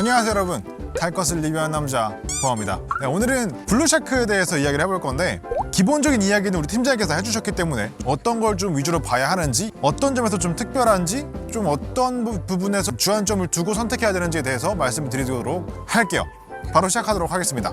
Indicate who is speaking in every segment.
Speaker 1: 안녕하세요 여러분. 달 것을 리뷰한 남자 보아입니다. 네, 오늘은 블루샤크에 대해서 이야기를 해볼 건데 기본적인 이야기는 우리 팀장님께서 해주셨기 때문에 어떤 걸 좀 위주로 봐야 하는지 어떤 점에서 좀 특별한지 좀 어떤 부- 부분에서 주안점을 두고 선택해야 되는지에 대해서 말씀을 드리도록 할게요. 바로 시작하도록 하겠습니다.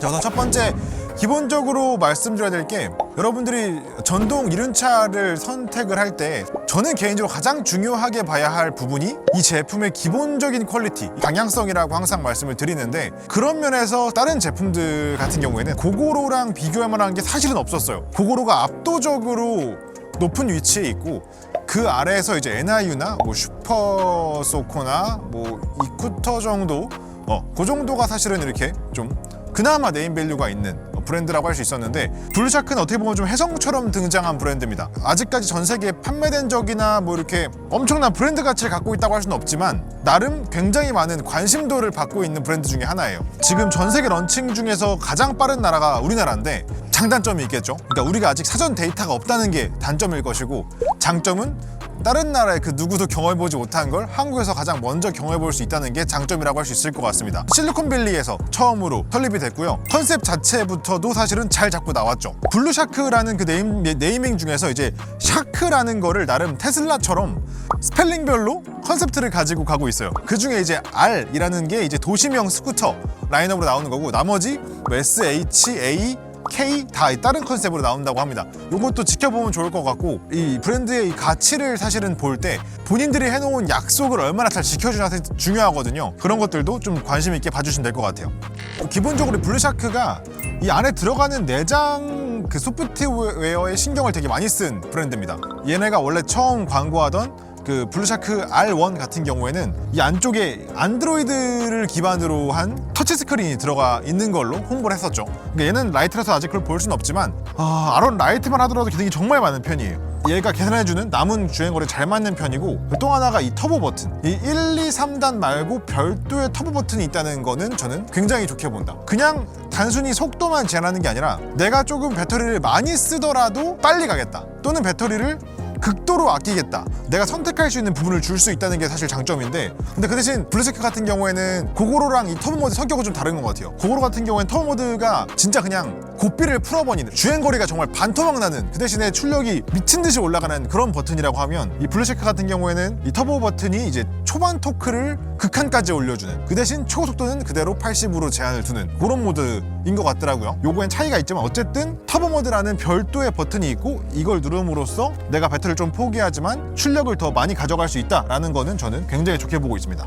Speaker 1: 자, 우선 첫 번째 기본적으로 말씀드려야 될 게 여러분들이 전동 이륜차를 선택을 할 때 저는 개인적으로 가장 중요하게 봐야 할 부분이 이 제품의 기본적인 퀄리티, 방향성이라고 항상 말씀을 드리는데 그런 면에서 다른 제품들 같은 경우에는 고고로랑 비교할 만한 게 사실은 없었어요. 고고로가 압도적으로 높은 위치에 있고 그 아래에서 이제 NIU나 뭐 슈퍼소코나 뭐 이쿠터 정도 어, 그 정도가 사실은 이렇게 좀 그나마 네임밸류가 있는 브랜드라고 할 수 있었는데 블루샤크는 어떻게 보면 좀 혜성처럼 등장한 브랜드입니다. 아직까지 전 세계에 판매된 적이나 뭐 이렇게 엄청난 브랜드 가치를 갖고 있다고 할 수는 없지만 나름 굉장히 많은 관심도를 받고 있는 브랜드 중에 하나예요. 지금 전 세계 런칭 중에서 가장 빠른 나라가 우리나라인데 장단점이 있겠죠. 그러니까 우리가 아직 사전 데이터가 없다는 게 단점일 것이고 장점은 다른 나라의 그 누구도 경험해보지 못한 걸 한국에서 가장 먼저 경험해볼 수 있다는 게 장점이라고 할 수 있을 것 같습니다. 실리콘밸리에서 처음으로 설립이 됐고요. 컨셉 자체부터도 사실은 잘 잡고 나왔죠. 블루샤크라는 그 네임, 네이밍 중에서 이제 샤크라는 거를 나름 테슬라처럼 스펠링별로 컨셉트를 가지고 가고 있어요. 그 중에 이제 R이라는 게 이제 도시명 스쿠터 라인업으로 나오는 거고 나머지 뭐 S, H, A, K 다 다른 컨셉으로 나온다고 합니다. 이것도 지켜보면 좋을 것 같고 이 브랜드의 이 가치를 사실은 볼 때 본인들이 해놓은 약속을 얼마나 잘 지켜주냐 중요하거든요. 그런 것들도 좀 관심 있게 봐주시면 될 것 같아요. 기본적으로 블루샤크가 이 안에 들어가는 내장 그 소프트웨어에 신경을 되게 많이 쓴 브랜드입니다. 얘네가 원래 처음 광고하던 그 블루샤크 R1 같은 경우에는 이 안쪽에 안드로이드를 기반으로 한 터치 스크린이 들어가 있는 걸로 홍보를 했었죠. 그러니까 얘는 라이트라서 아직 그걸 볼 수는 없지만 아, R1 라이트만 하더라도 기능이 정말 많은 편이에요. 얘가 계산해주는 남은 주행거리에 잘 맞는 편이고 또 하나가 이 터보 버튼 이 1, 2, 3단 말고 별도의 터보 버튼이 있다는 거는 저는 굉장히 좋게 본다 그냥 단순히 속도만 제한하는 게 아니라 내가 조금 배터리를 많이 쓰더라도 빨리 가겠다 또는 배터리를 극도로 아끼겠다. 내가 선택할 수 있는 부분을 줄 수 있다는 게 사실 장점인데 근데 그 대신 블루세크 같은 경우에는 고고로랑 이 터보 모드 성격은 좀 다른 것 같아요. 고고로 같은 경우에는 터보 모드가 진짜 그냥 고삐를 풀어버리는 주행거리가 정말 반토막 나는 그 대신에 출력이 미친 듯이 올라가는 그런 버튼이라고 하면 이 블루세크 같은 경우에는 이 터보 버튼이 이제 초반 토크를 극한까지 올려주는 그 대신 초속도는 그대로 80으로 제한을 두는 그런 모드 인 것 같더라고요. 요거엔 차이가 있지만 어쨌든 터보 모드라는 별도의 버튼이 있고 이걸 누름으로써 내가 배터리를 좀 포기하지만 출력을 더 많이 가져갈 수 있다라는 거는 저는 굉장히 좋게 보고 있습니다.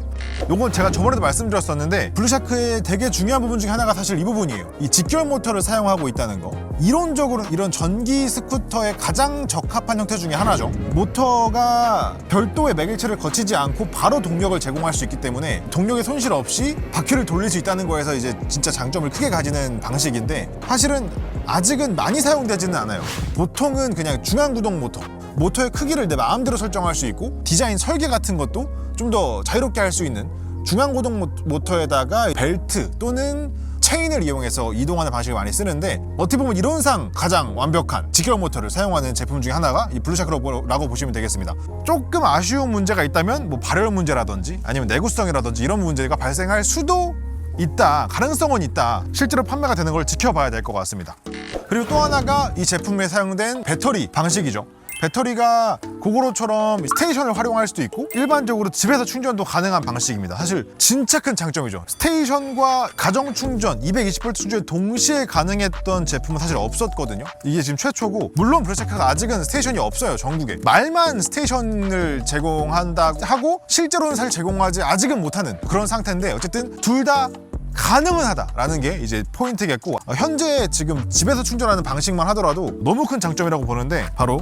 Speaker 1: 요건 제가 저번에도 말씀드렸었는데 블루샤크의 되게 중요한 부분 중에 하나가 사실 이 부분이에요. 이 직결 모터를 사용하고 있다는 거. 이론적으로 이런 전기 스쿠터에 가장 적합한 형태 중에 하나죠. 모터가 별도의 매개체를 거치지 않고 바로 동력을 제공할 수 있기 때문에 동력의 손실 없이 바퀴를 돌릴 수 있다는 거에서 이제 진짜 장점을 크게 가지는 방식인데 사실은 아직은 많이 사용되지는 않아요. 보통은 그냥 중앙 구동 모터. 모터의 크기를 내 마음대로 설정할 수 있고 디자인 설계 같은 것도 좀 더 자유롭게 할 수 있는 중앙고동 모- 모터에다가 벨트 또는 체인을 이용해서 이동하는 방식을 많이 쓰는데 어떻게 보면 이론상 가장 완벽한 직결 모터를 사용하는 제품 중에 하나가 이 블루샤크라고 보시면 되겠습니다. 조금 아쉬운 문제가 있다면 뭐 발열 문제라든지 아니면 내구성이라든지 이런 문제가 발생할 수도 있다 가능성은 있다 실제로 판매가 되는 걸 지켜봐야 될 것 같습니다. 그리고 또 하나가 이 제품에 사용된 배터리 방식이죠. 배터리가 고고로처럼 스테이션을 활용할 수도 있고 일반적으로 집에서 충전도 가능한 방식입니다. 사실 진짜 큰 장점이죠. 스테이션과 가정 충전 220V 충전이 동시에 가능했던 제품은 사실 없었거든요. 이게 지금 최초고 물론 블루체크가 아직은 스테이션이 없어요 전국에. 말만 스테이션을 제공한다 하고 실제로는 사실 제공하지 아직은 못하는 그런 상태인데 어쨌든 둘 다 가능은 하다라는 게 이제 포인트겠고 어, 현재 지금 집에서 충전하는 방식만 하더라도 너무 큰 장점이라고 보는데 바로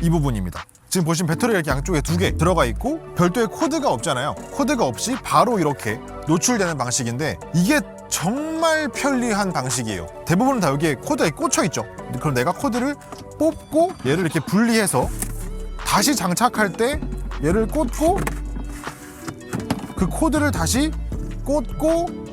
Speaker 1: 이 부분입니다. 지금 보시면 배터리가 이렇게 양쪽에 두 개 들어가 있고 별도의 코드가 없잖아요. 코드가 없이 바로 이렇게 노출되는 방식인데 이게 정말 편리한 방식이에요. 대부분 다 여기에 코드에 꽂혀 있죠. 그럼 내가 코드를 뽑고 얘를 이렇게 분리해서 다시 장착할 때 얘를 꽂고 그 코드를 다시 꽂고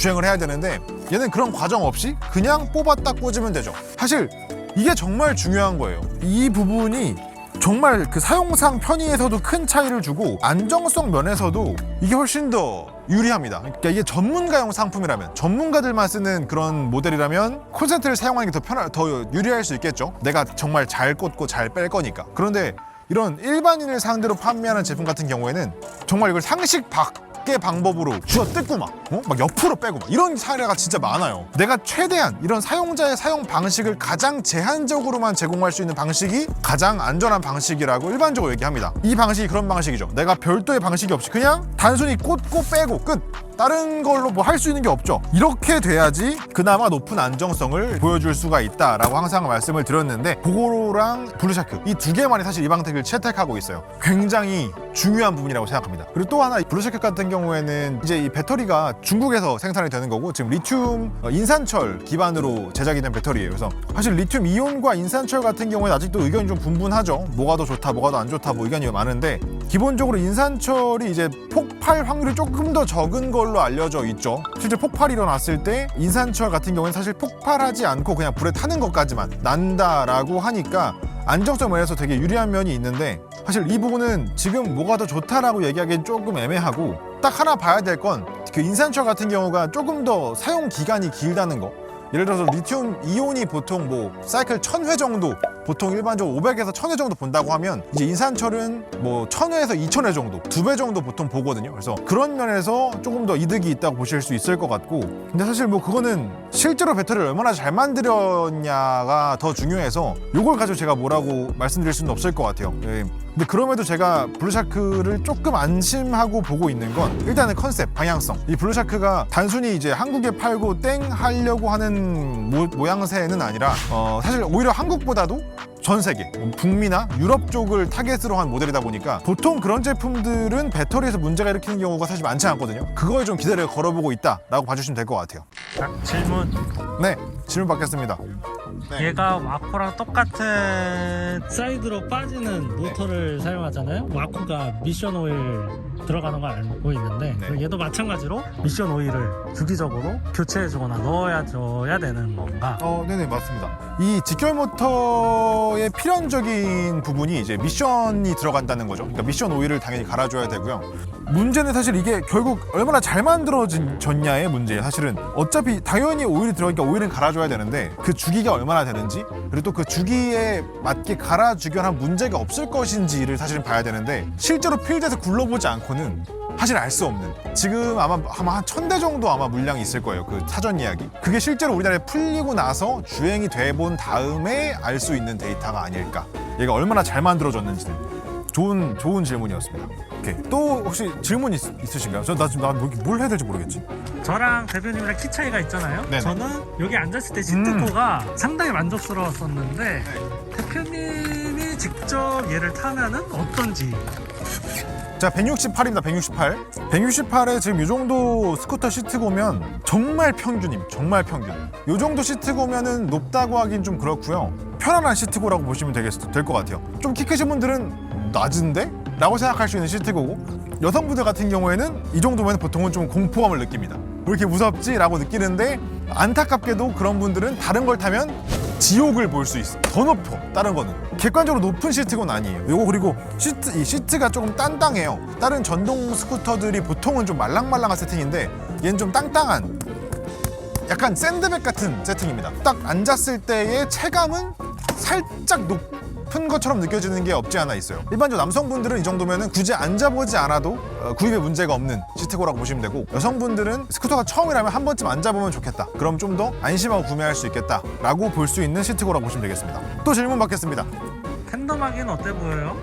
Speaker 1: 주행을 해야 되는데 얘는 그런 과정 없이 그냥 뽑았다 꽂으면 되죠. 사실 이게 정말 중요한 거예요. 이 부분이 정말 그 사용상 편의에서도 큰 차이를 주고 안정성 면에서도 이게 훨씬 더 유리합니다. 그러니까 이게 전문가용 상품이라면 전문가들만 쓰는 그런 모델이라면 콘센트를 사용하는 게 더 편할 더 유리할 수 있겠죠. 내가 정말 잘 꽂고 잘 뺄 거니까. 그런데 이런 일반인을 상대로 판매하는 제품 같은 경우에는 정말 이걸 상식 밖 의 방법으로 쥐어 뜯고 막, 어? 막 옆으로 빼고 막 이런 사례가 진짜 많아요. 내가 최대한 이런 사용자의 사용 방식을 가장 제한적으로만 제공할 수 있는 방식이 가장 안전한 방식이라고 일반적으로 얘기합니다. 이 방식이 그런 방식이죠. 내가 별도의 방식이 없이 그냥 단순히 꽂고 빼고 끝. 다른 걸로 뭐 할 수 있는 게 없죠. 이렇게 돼야지 그나마 높은 안정성을 보여줄 수가 있다라고 항상 말씀을 드렸는데 보고로랑 블루샤크 이 두 개만이 사실 이 방택을 채택하고 있어요. 굉장히 중요한 부분이라고 생각합니다. 그리고 또 하나 이 블루샤크 같은 경우에는 이제 이 배터리가 중국에서 생산이 되는 거고 지금 리튬 어, 인산철 기반으로 제작이 된 배터리예요. 그래서 사실 리튬 이온과 인산철 같은 경우에는 아직도 의견이 좀 분분하죠. 뭐가 더 좋다, 뭐가 더 안 좋다, 뭐 의견이 많은데 기본적으로 인산철이 이제 폭발 확률이 조금 더 적은 걸로 알려져 있죠. 실제 폭발이 일어났을 때 인산철 같은 경우는 사실 폭발하지 않고 그냥 불에 타는 것까지만 난다라고 하니까 안정성 면에서 되게 유리한 면이 있는데 사실 이 부분은 지금 뭐가 더 좋다라고 얘기하기엔 조금 애매하고 딱 하나 봐야 될 건 그 인산철 같은 경우가 조금 더 사용 기간이 길다는 거. 예를 들어서 리튬 이온이 보통 뭐 사이클 1000회 정도 보통 일반적으로 500에서 1000회 정도 본다고 하면 이제 인산철은 뭐 1000회에서 2000회 정도 두 배 정도 보통 보거든요. 그래서 그런 면에서 조금 더 이득이 있다고 보실 수 있을 것 같고 근데 사실 뭐 그거는 실제로 배터리를 얼마나 잘 만들었냐가 더 중요해서 요걸 가지고 제가 뭐라고 말씀드릴 수는 없을 것 같아요. 예. 근데 그럼에도 제가 블루샤크를 조금 안심하고 보고 있는 건 일단은 컨셉, 방향성. 이 블루샤크가 단순히 이제 한국에 팔고 땡 하려고 하는 모, 모양새는 아니라 어, 사실 오히려 한국보다도 전 세계, 뭐 북미나 유럽 쪽을 타겟으로 한 모델이다 보니까 보통 그런 제품들은 배터리에서 문제가 일으키는 경우가 사실 많지 않거든요. 그거에 좀 기대를 걸어보고 있다라고 봐주시면 될 것 같아요.
Speaker 2: 자, 질문.
Speaker 1: 네, 질문 받겠습니다. 네.
Speaker 2: 얘가 와코랑 똑같은 사이드로 빠지는 모터를 사용하잖아요. 와코가 미션 오일 들어가는 걸 알고 있는데
Speaker 1: 네.
Speaker 2: 얘도 마찬가지로 미션 오일을 주기적으로 교체해주거나 넣어야 줘야 되는 건가?
Speaker 1: 어, 네네 맞습니다. 이 직결 모터의 필연적인 부분이 이제 미션이 들어간다는 거죠. 그러니까 미션 오일을 당연히 갈아줘야 되고요. 문제는 사실 이게 결국 얼마나 잘 만들어졌냐의 문제예요. 사실은 어차피 당연히 오일이 들어가니까 오일은 갈아줘야 되는데 그 주기가 얼마나 되는지 그리고 또 그 주기에 맞게 갈아 주견한 문제가 없을 것인지를 사실은 봐야 되는데 실제로 필드에서 굴러보지 않고는 사실 알 수 없는 지금 아마 아마 한 천 대 정도 아마 물량이 있을 거예요 그 사전 이야기. 그게 실제로 우리나라에 풀리고 나서 주행이 돼 본 다음에 알 수 있는 데이터가 아닐까. 얘가 얼마나 잘 만들어졌는지는 좋은 좋은 질문이었습니다. 오케이. 또 혹시 질문 있, 있으신가요? 저 나 지금 나뭘 해야 될지 모르겠지.
Speaker 2: 저랑 대표님이랑 키 차이가 있잖아요.
Speaker 1: 네네.
Speaker 2: 저는 여기 앉았을 때 시트코가 상당히 만족스러웠었는데 대표님이 직접 얘를 타면은 어떤지.
Speaker 1: 자 168입니다. 168 168에 지금 이 정도 스쿠터 시트고면 정말 평균임 정말 평균. 이 정도 시트고면은 높다고 하긴 좀 그렇고요. 편안한 시트고라고 보시면 될것 같아요. 좀 키 크신 분들은 낮은데? 라고 생각할 수 있는 시트고고 여성분들 같은 경우에는 이 정도면 보통은 좀 공포감을 느낍니다 왜 이렇게 무섭지? 라고 느끼는데 안타깝게도 그런 분들은 다른 걸 타면 지옥을 볼 수 있어. 더 높어. 다른 거는. 객관적으로 높은 시트건 아니에요. 요거 그리고 시트 이 시트가 조금 단단해요. 다른 전동 스쿠터들이 보통은 좀 말랑말랑한 세팅인데 얘는 좀 땅땅한 약간 샌드백 같은 세팅입니다. 딱 앉았을 때의 체감은 살짝 높 은 것처럼 느껴지는 게 없지 않아 있어요. 일반적으로 남성분들은 이 정도면 굳이 앉아보지 않아도 어, 구입에 문제가 없는 시트고라고 보시면 되고 여성분들은 스쿠터가 처음이라면 한 번쯤 앉아보면 좋겠다. 그럼 좀 더 안심하고 구매할 수 있겠다라고 볼 수 있는 시트고라고 보시면 되겠습니다. 또 질문 받겠습니다.
Speaker 2: 텐덤하기는 어때 보여요?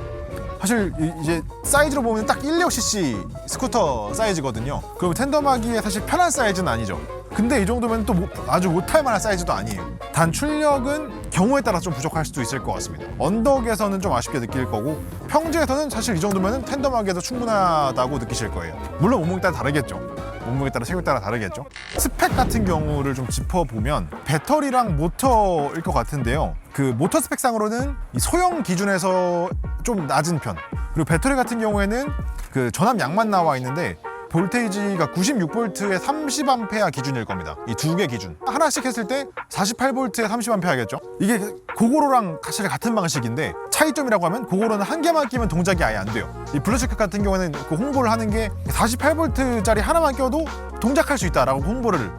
Speaker 1: 사실 이- 이제 사이즈로 보면 딱 16cc 스쿠터 사이즈거든요. 그럼 텐덤하기에 사실 편한 사이즈는 아니죠. 근데 이 정도면 또 뭐- 아주 못할 만한 사이즈도 아니에요. 단 출력은 경우에 따라 좀 부족할 수도 있을 것 같습니다. 언덕에서는 좀 아쉽게 느낄 거고 평지에서는 사실 이 정도면 텐덤하기에도 충분하다고 느끼실 거예요. 물론 몸무게 따라 다르겠죠. 몸무게 따라 체격 따라 다르겠죠. 스펙 같은 경우를 좀 짚어보면 배터리랑 모터일 것 같은데요. 그 모터 스펙상으로는 이 소형 기준에서 좀 낮은 편. 그리고 배터리 같은 경우에는 그 전압 양만 나와 있는데 볼테이지가 96V에 30A 기준일 겁니다. 이 두 개 기준. 하나씩 했을 때 48V에 30A겠죠? 이게 고고로랑 사실 같은 방식인데 차이점이라고 하면 고고로는 한 개만 끼면 동작이 아예 안 돼요. 이 블루체크 같은 경우에는 그 홍보를 하는 게 48V짜리 하나만 껴도 동작할 수 있다라고 홍보를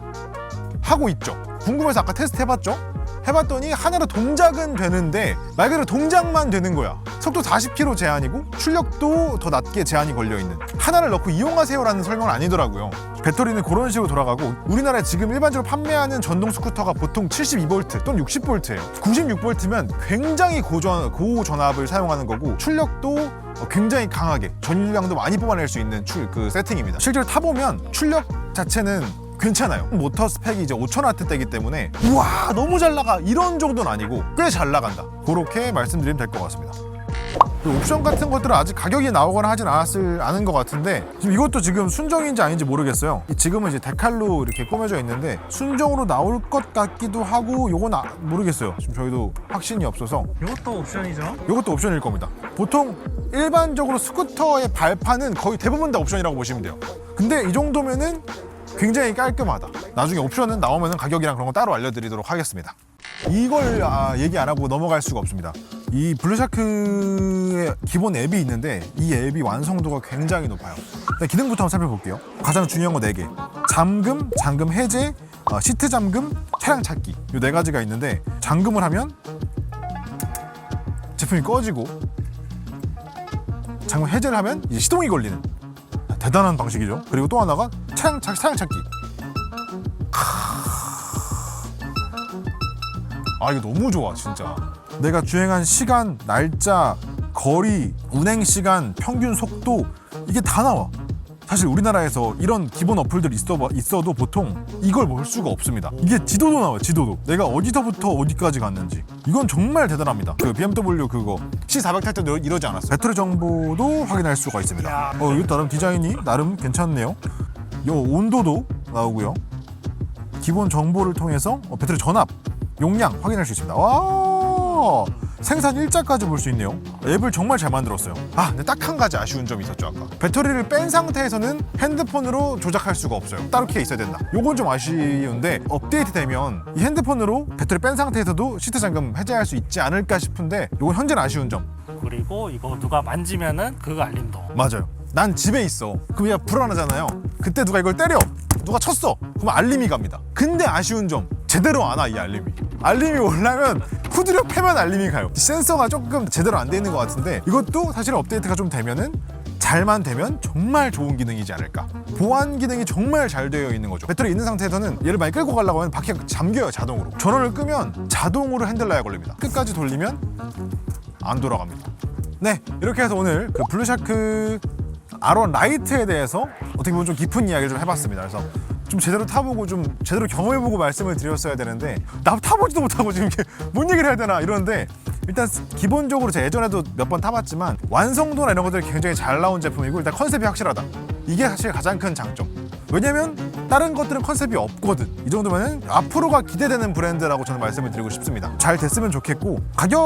Speaker 1: 하고 있죠. 궁금해서 아까 테스트 해봤죠? 해봤더니 하나로 동작은 되는데 말 그대로 동작만 되는 거야. 속도 40km 제한이고 출력도 더 낮게 제한이 걸려 있는. 하나를 넣고 이용하세요라는 설명은 아니더라고요. 배터리는 그런 식으로 돌아가고 우리나라에 지금 일반적으로 판매하는 전동 스쿠터가 보통 72V 또는 60V예요. 96V면 굉장히 고전 고전압을 사용하는 거고 출력도 굉장히 강하게 전류량도 많이 뽑아낼 수 있는 출, 그 세팅입니다. 실제로 타보면 출력 자체는 괜찮아요. 모터 스펙이 이제 5,000W대이기 때문에 우와 너무 잘 나가 이런 정도는 아니고 꽤 잘 나간다. 그렇게 말씀드리면 될 것 같습니다. 그 옵션 같은 것들은 아직 가격이 나오거나 하진 않았을 않은 것 같은데 지금 이것도 지금 순정인지 아닌지 모르겠어요. 이 지금은 이제 데칼로 이렇게 꾸며져 있는데 순정으로 나올 것 같기도 하고 요건 아, 모르겠어요. 지금 저희도 확신이 없어서
Speaker 2: 이것도 옵션이죠.
Speaker 1: 이것도 옵션일 겁니다. 보통 일반적으로 스쿠터의 발판은 거의 대부분 다 옵션이라고 보시면 돼요. 근데 이 정도면은 굉장히 깔끔하다. 나중에 옵션은 나오면 가격이랑 그런 거 따로 알려드리도록 하겠습니다. 이걸 아, 얘기 안 하고 넘어갈 수가 없습니다. 이 블루샤크의 기본 앱이 있는데 이 앱이 완성도가 굉장히 높아요. 일단 기능부터 한번 살펴볼게요. 가장 중요한 거 4개. 잠금, 잠금 해제, 어, 시트 잠금, 차량 찾기. 이 네 가지가 있는데 잠금을 하면 제품이 꺼지고 잠금 해제를 하면 시동이 걸리는 대단한 방식이죠. 그리고 또 하나가 차량, 찾- 차량 찾기. 아 이거 너무 좋아 진짜. 내가 주행한 시간, 날짜, 거리, 운행 시간, 평균 속도 이게 다 나와. 사실 우리나라에서 이런 기본 어플들이 있어, 있어도 보통 이걸 볼 수가 없습니다. 이게 지도도 나와요, 지도도. 내가 어디서부터 어디까지 갔는지. 이건 정말 대단합니다. 그 BMW 그거 C400 탈 때도 이러지 않았어요. 배터리 정보도 확인할 수가 있습니다. 어, 이거 나름 디자인이 나름 괜찮네요. 요 온도도 나오고요. 기본 정보를 통해서 어, 배터리 전압, 용량 확인할 수 있습니다. 와! 생산 일자까지 볼 수 있네요. 앱을 정말 잘 만들었어요. 아, 근데 딱 한 가지 아쉬운 점이 있었죠, 아까. 배터리를 뺀 상태에서는 핸드폰으로 조작할 수가 없어요. 따로 키에 있어야 된다. 요건 좀 아쉬운데 업데이트 되면 이 핸드폰으로 배터리 뺀 상태에서도 시트 잠금 해제할 수 있지 않을까 싶은데 요건 현재는 아쉬운 점.
Speaker 2: 그리고 이거 누가 만지면은 그거 알림도.
Speaker 1: 맞아요. 난 집에 있어. 그럼 얘가 불안하잖아요. 그때 누가 이걸 때려. 누가 쳤어. 그럼 알림이 갑니다. 근데 아쉬운 점. 제대로 안 와, 이 알림이. 알림이 올라면 후드려 패면 알림이 가요. 센서가 조금 제대로 안 돼 있는 것 같은데 이것도 사실 업데이트가 좀 되면은 잘만 되면 정말 좋은 기능이지 않을까. 보안 기능이 정말 잘 되어 있는 거죠. 배터리 있는 상태에서는 얘를 많이 끌고 가려고 하면 바퀴가 잠겨요, 자동으로. 전원을 끄면 자동으로 핸들라야 걸립니다. 끝까지 돌리면 안 돌아갑니다. 네, 이렇게 해서 오늘 그 블루샤크 아론 라이트에 대해서 어떻게 보면 좀 깊은 이야기를 좀 해봤습니다. 그래서 좀 제대로 타보고 좀 제대로 경험해보고 말씀을 드렸어야 되는데 나 타보지도 못하고 지금 이렇게 뭔 얘기를 해야 되나 이러는데 일단 기본적으로 제가 예전에도 몇 번 타봤지만 완성도나 이런 것들이 굉장히 잘 나온 제품이고 일단 컨셉이 확실하다. 이게 사실 가장 큰 장점. 왜냐면 다른 것들은 컨셉이 없거든. 이 정도면은 앞으로가 기대되는 브랜드라고 저는 말씀을 드리고 싶습니다. 잘 됐으면 좋겠고 가격이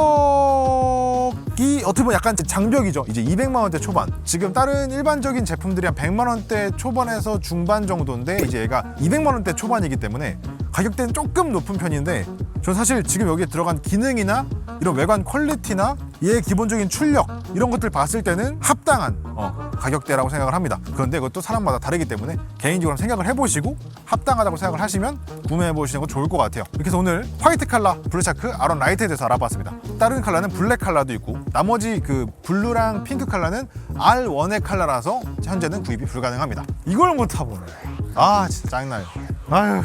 Speaker 1: 어떻게 보면 약간 장벽이죠. 이제 200만 원대 초반. 지금 다른 일반적인 제품들이 한 100만 원대 초반에서 중반 정도인데 이제 얘가 200만 원대 초반이기 때문에 가격대는 조금 높은 편인데 전 사실 지금 여기에 들어간 기능이나 이런 외관 퀄리티나 얘의 기본적인 출력 이런 것들 봤을 때는 합당한 어, 가격대라고 생각을 합니다. 그런데 그것도 사람마다 다르기 때문에 개인적으로 생각을 해보시고 합당하다고 생각을 하시면 구매해 보시는 거 좋을 것 같아요. 이렇게 해서 오늘 화이트 칼라 블루샤크 아론 라이트에 대해서 알아봤습니다. 다른 칼라는 블랙 칼라도 있고 나머지 그 블루랑 핑크 칼라는 R1의 칼라라서 현재는 구입이 불가능합니다. 이걸 못 타보네. 아 진짜 짜증나요. 아휴.